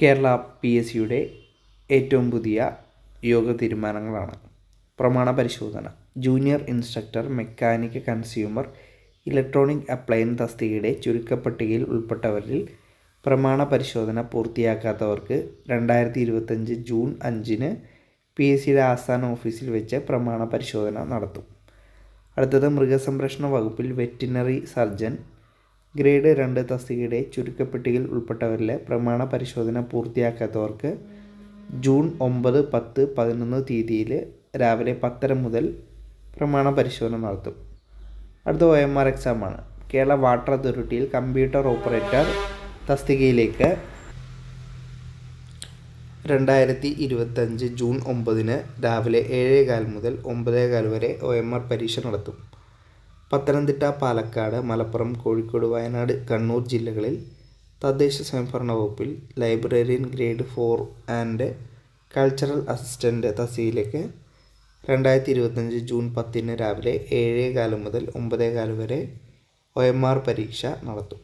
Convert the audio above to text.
Kerala P S സിയുടെ ഏറ്റവും പുതിയ യോഗ തീരുമാനങ്ങളാണ്. പ്രമാണ പരിശോധന junior instructor mechanic consumer electronic appliance തസ്തികയുടെ ചുരുക്കപ്പട്ടികയിൽ ഉൾപ്പെട്ടവരിൽ പ്രമാണ പരിശോധന പൂർത്തിയാക്കാത്തവർക്ക് രണ്ടായിരത്തി ഇരുപത്തഞ്ച് ജൂൺ അഞ്ചിന് പി എസ് സിയുടെ ആസ്ഥാന ഓഫീസിൽ വെച്ച് പ്രമാണ പരിശോധന നടത്തും. അടുത്തത് മൃഗസംരക്ഷണ വകുപ്പിൽ വെറ്റിനറി സർജൻ ഗ്രേഡ് രണ്ട് തസ്തികയുടെ ചുരുക്കപ്പട്ടികയിൽ ഉൾപ്പെട്ടവരിലെ പ്രമാണ പരിശോധന പൂർത്തിയാക്കാത്തവർക്ക് ജൂൺ ഒമ്പത് പത്ത് പതിനൊന്ന് തീയതിയിൽ രാവിലെ പത്തര മുതൽ പ്രമാണ പരിശോധന നടത്തും. അടുത്ത ഒ എം ആർ എക്സാമാണ്. കേരള വാട്ടർ അതോറിറ്റിയിൽ കമ്പ്യൂട്ടർ ഓപ്പറേറ്റർ തസ്തികയിലേക്ക് രണ്ടായിരത്തി ഇരുപത്തഞ്ച് ജൂൺ ഒമ്പതിന് രാവിലെ ഏഴേകാൽ മുതൽ ഒമ്പതേകാൽ വരെ ഒ എം ആർ പരീക്ഷ നടത്തും. പത്തനംതിട്ട പാലക്കാട് മലപ്പുറം കോഴിക്കോട് വയനാട് കണ്ണൂർ ജില്ലകളിൽ തദ്ദേശ സ്വയംഭരണ വകുപ്പിൽ librarian grade four and cultural assistant തസീലേക്ക് രണ്ടായിരത്തി ഇരുപത്തഞ്ച് ജൂൺ പത്തിന് രാവിലെ ഏഴേകാൽ മുതൽ ഒമ്പതേകാൽ വരെ ഒ എം ആർ പരീക്ഷ നടത്തും.